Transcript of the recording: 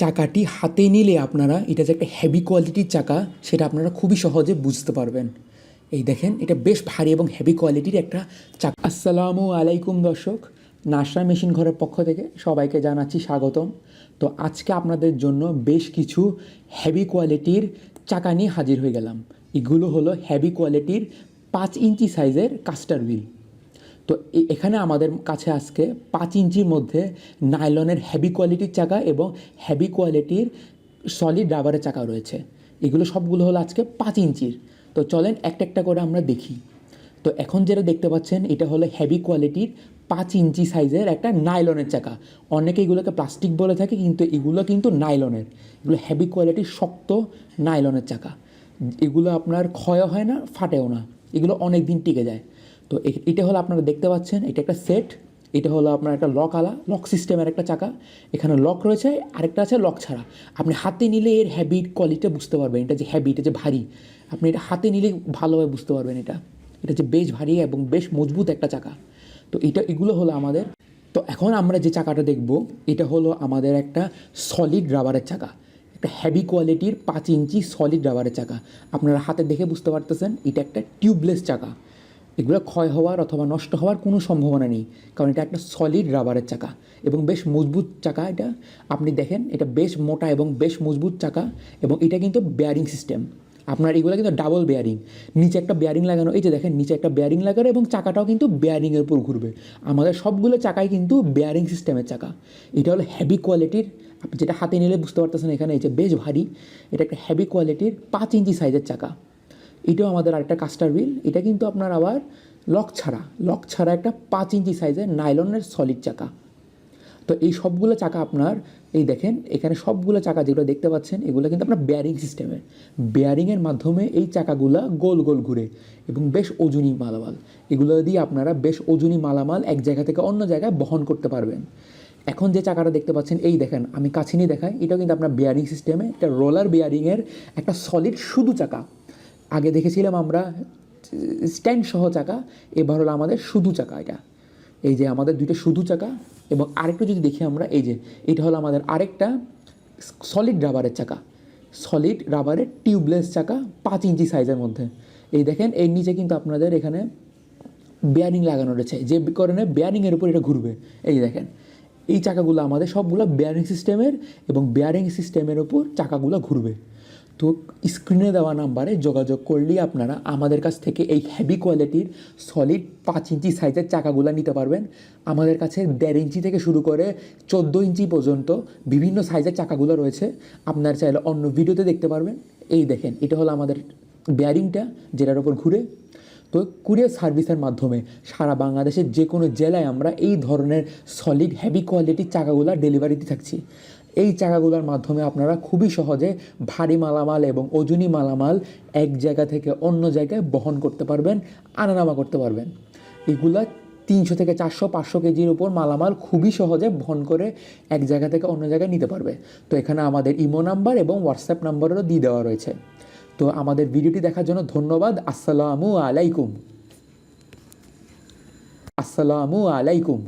চাকাটি হাতে নিলে আপনারা, এটা যে একটা হেভি কোয়ালিটির চাকা, সেটা আপনারা খুবই সহজে বুঝতে পারবেন। এই দেখেন, এটা বেশ ভারী এবং হেভি কোয়ালিটির একটা চাকা। আসসালামু আলাইকুম দর্শক, নাসরা মেশিন ঘরের পক্ষ থেকে সবাইকে জানাচ্ছি স্বাগতম। তো আজকে আপনাদের জন্য বেশ কিছু হেভি কোয়ালিটির চাকা নিয়ে হাজির হয়ে গেলাম। এগুলো হলো হেভি কোয়ালিটির পাঁচ ইঞ্চি সাইজের কাস্টার হুইল তো এখানে আমাদের কাছে আজকে পাঁচ ইঞ্চির মধ্যে নাইলনের হেভি কোয়ালিটির চাকা এবং হেভি কোয়ালিটির সলিড রাবারের চাকা রয়েছে। এগুলো সবগুলো হলো আজকে পাঁচ ইঞ্চির। তো চলেন একটা একটা করে আমরা দেখি। তো এখন যেটা দেখতে পাচ্ছেন, এটা হলো হেভি কোয়ালিটির পাঁচ ইঞ্চি সাইজের একটা নাইলনের চাকা। অনেকে এগুলোকে প্লাস্টিক বলে থাকে, কিন্তু এগুলো কিন্তু নাইলনের। এগুলো হেভি কোয়ালিটির শক্ত নাইলনের চাকা। এগুলো আপনার ক্ষয় হয় না, ফাটেও না। এগুলো অনেক দিন টিকে যায়। তো এটা হলো আপনারা দেখতে পাচ্ছেন, এটা একটা সেট এটা হলো আপনার একটা লক আলা লক সিস্টেমের একটা চাকা। এখানে লক রয়েছে, আরেকটা আছে লক ছাড়া। আপনি হাতে নিলে এর হ্যাবিট কোয়ালিটিটা বুঝতে পারবেন। এটা যে হ্যাবি এটা যে ভারী। আপনি এটা হাতে নিলে ভালোভাবে বুঝতে পারবেন এটা। এটা যে বেশ ভারী এবং বেশ মজবুত একটা চাকা। তো এটা, এগুলো হলো আমাদের। তো এখন আমরা যে চাকাটা দেখব, এটা হলো আমাদের একটা সলিড রাবারের চাকা। একটা হেভি কোয়ালিটির পাঁচ ইঞ্চি সলিড রাবারের চাকা। আপনারা হাতে দেখে বুঝতে পারতেছেন, এটা একটা টিউবলেস চাকা। এগুলো ক্ষয় হওয়ার অথবা নষ্ট হওয়ার কোনো সম্ভাবনা নেই। কারণ এটা একটা সলিড রাবারের চাকা এবং বেশ মজবুত চাকা এটা। আপনি দেখেন, এটা বেশ মোটা এবং বেশ মজবুত চাকা এবং এটা কিন্তু বেয়ারিং সিস্টেম আপনার এগুলো কিন্তু ডাবল বেয়ারিং নিচে একটা বেয়ারিং লাগানো, এই যে দেখেন, নিচে একটা বেয়ারিং লাগানো এবং চাকাটাও কিন্তু বেয়ারিংয়ের উপর ঘুরবে। আমাদের সবগুলো চাকাই কিন্তু বেয়ারিং সিস্টেমের চাকা। এটা হলো হেভি কোয়ালিটির আপনি যেটা হাতে নিলে বুঝতে পারতেছেন এখানে, এই যে বেশ ভারী, এটা একটা হেভি কোয়ালিটির পাঁচ ইঞ্চি সাইজের চাকা। এটাও আমাদের আরেকটা কাস্টার হুইল এটা কিন্তু আপনার আবার লক ছাড়া। লক ছাড়া একটা পাঁচ ইঞ্চি সাইজের নাইলনের সলিড চাকা। তো এই সবগুলো চাকা আপনার, এই দেখেন, এখানে সবগুলো চাকা যেগুলো দেখতে পাচ্ছেন, এগুলো কিন্তু আপনার বেয়ারিং সিস্টেমের বেয়ারিংয়ের মাধ্যমে এই চাকাগুলো গোল গোল ঘুরে এবং বেশ ওজনী মালামাল। এগুলো দিয়ে আপনারা বেশ ওজনী মালামাল এক জায়গা থেকে অন্য জায়গায় বহন করতে পারবেন। এখন যে চাকাটা দেখতে পাচ্ছেন, এই দেখেন, আমি কাছে নিয়ে দেখাই, এটাও কিন্তু আপনার বেয়ারিং সিস্টেমে একটা রোলার বেয়ারিংয়ের একটা সলিড শুধু চাকা। আগে দেখেছিলাম আমরা, স্ট্যান্ড সহ চাকা, এবার হলো আমাদের শুধু চাকা এটা। এই যে আমাদের দুইটা শুধু চাকা, এবং আরেকটু যদি দেখি আমরা, এই যে এটা হলো আমাদের আরেকটা সলিড রাবারের চাকা। সলিড রাবারের টিউবলেস চাকা, পাঁচ ইঞ্চি সাইজের মধ্যে। এই দেখেন, এর নিচে কিন্তু আপনাদের এখানে বেয়ারিং লাগানো রয়েছে। যে কারণে বেয়ারিংয়ের উপর এটা ঘুরবে। এই দেখেন, এই চাকাগুলো আমাদের সবগুলো বেয়ারিং সিস্টেমের এবং বেয়ারিং সিস্টেমের উপর চাকাগুলো ঘুরবে। তো স্ক্রিনে দেওয়া নাম্বারে যোগাযোগ করলেই আপনারা আমাদের কাছ থেকে এই হেভি কোয়ালিটির সলিড পাঁচ ইঞ্চি সাইজের চাকাগুলো নিতে পারবেন। আমাদের কাছে দেড় ইঞ্চি থেকে শুরু করে চোদ্দ ইঞ্চি পর্যন্ত বিভিন্ন সাইজের চাকাগুলো রয়েছে। আপনার চাইলে অন্য ভিডিওতে দেখতে পারবেন। এই দেখেন, এটা হলো আমাদের বেয়ারিংটা যেটার ওপর ঘুরে। তো কুরিয়ার সার্ভিসের মাধ্যমে সারা বাংলাদেশের যে কোনো জেলায় আমরা এই ধরনের সলিড হেভি কোয়ালিটির চাকাগুলো ডেলিভারিতে থাকছি। এই চাকাগুলোর মাধ্যমে আপনারা খুবই সহজে ভারী মালামাল এবং ওজনী মালামাল এক জায়গা থেকে অন্য জায়গায় বহন করতে পারবেন, আনানামা করতে পারবেন। এগুলা তিনশো থেকে চারশো, পাঁচশো কেজির উপর মালামাল খুবই সহজে বহন করে এক জায়গা থেকে অন্য জায়গায় নিতে পারবে। তো এখানে আমাদের ইমো নাম্বার এবং হোয়াটসঅ্যাপ নাম্বারেরও দিয়ে দেওয়া রয়েছে। তো আমাদের ভিডিওটি দেখার জন্য ধন্যবাদ। আসসালামু আলাইকুম। আসসালামু আলাইকুম।